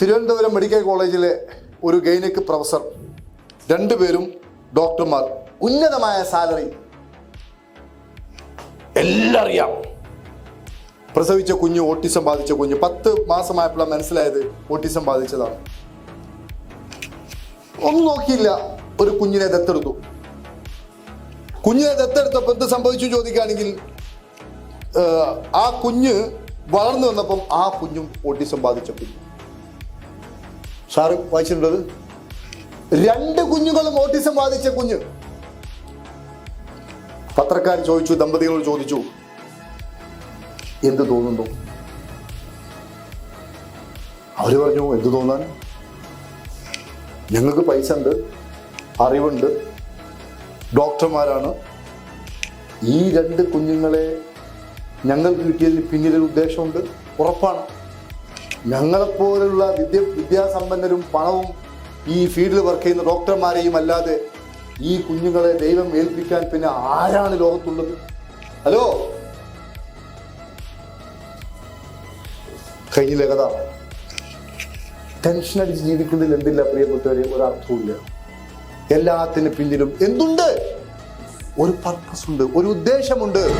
Thiruvananthapuram medical കോളേജിലെ ഒരു gynaec professor. രണ്ടുപേരും ഡോക്ടർമാർ. ഉന്നതമായ സാലറി. എല്ലാം അറിയാം പ്രസവിച്ച കുഞ്ഞ് ഓട്ടിസം ബാധിച്ച കുഞ്ഞ്. പത്ത് മാസമായപ്പോഴാണ് മനസ്സിലായത് ഓട്ടിസം ബാധിച്ചതാണ്. ഒന്നും നോക്കിയില്ല. ഒരു കുഞ്ഞിനെ ദത്തെടുത്തു. കുഞ്ഞിനെ ദത്തെടുത്തപ്പോൾ എന്ത് സംഭവിച്ചു ചോദിക്കുകയാണെങ്കിൽ ആ കുഞ്ഞ് വളർന്നു വന്നപ്പം ആ കുഞ്ഞും ഓട്ടിസം ബാധിച്ച കുഞ്ഞ്. സാറ് വായിച്ചിട്ടുണ്ടത്? രണ്ട് കുഞ്ഞുങ്ങളും ഓട്ടിസം ബാധിച്ച കുഞ്ഞ്. പത്രക്കാർ ചോദിച്ചു ദമ്പതികളോട് ചോദിച്ചു എന്ത് തോന്നുന്നു? അവർ പറഞ്ഞു എന്ത് തോന്നാൻ? ഞങ്ങൾക്ക് പൈസ ഉണ്ട് അറിവുണ്ട്. ഡോക്ടർമാരാണ്. ഈ രണ്ട് കുഞ്ഞുങ്ങളെ ഞങ്ങൾക്ക് കിട്ടിയതിന് പിന്നിലൊരു ഉദ്ദേശമുണ്ട്. ഉറപ്പാണ്. ഞങ്ങളെപ്പോലുള്ള വിദ്യ വിദ്യാസമ്പന്നരും പണവും ഈ ഫീൽഡിൽ വർക്ക് ചെയ്യുന്ന ഡോക്ടർമാരെയും അല്ലാതെ ഈ കുഞ്ഞുങ്ങളെ ദൈവം ഏൽപ്പിക്കാൻ പിന്നെ ആരാണ് ലോകത്തുള്ളത്? ഹലോ? കഴിഞ്ഞില്ല കഥ. ടെൻഷൻ അടിച്ച് ജീവിക്കുന്നതിൽ എന്തില്ല പ്രിയപ്പെട്ടവരെ? ഒരർത്ഥവുമില്ല. എല്ലാത്തിന് പിന്നിലും എന്തുണ്ട്? ഒരു പർപ്പസ് ഉണ്ട് ഒരു ഉദ്ദേശമുണ്ട്.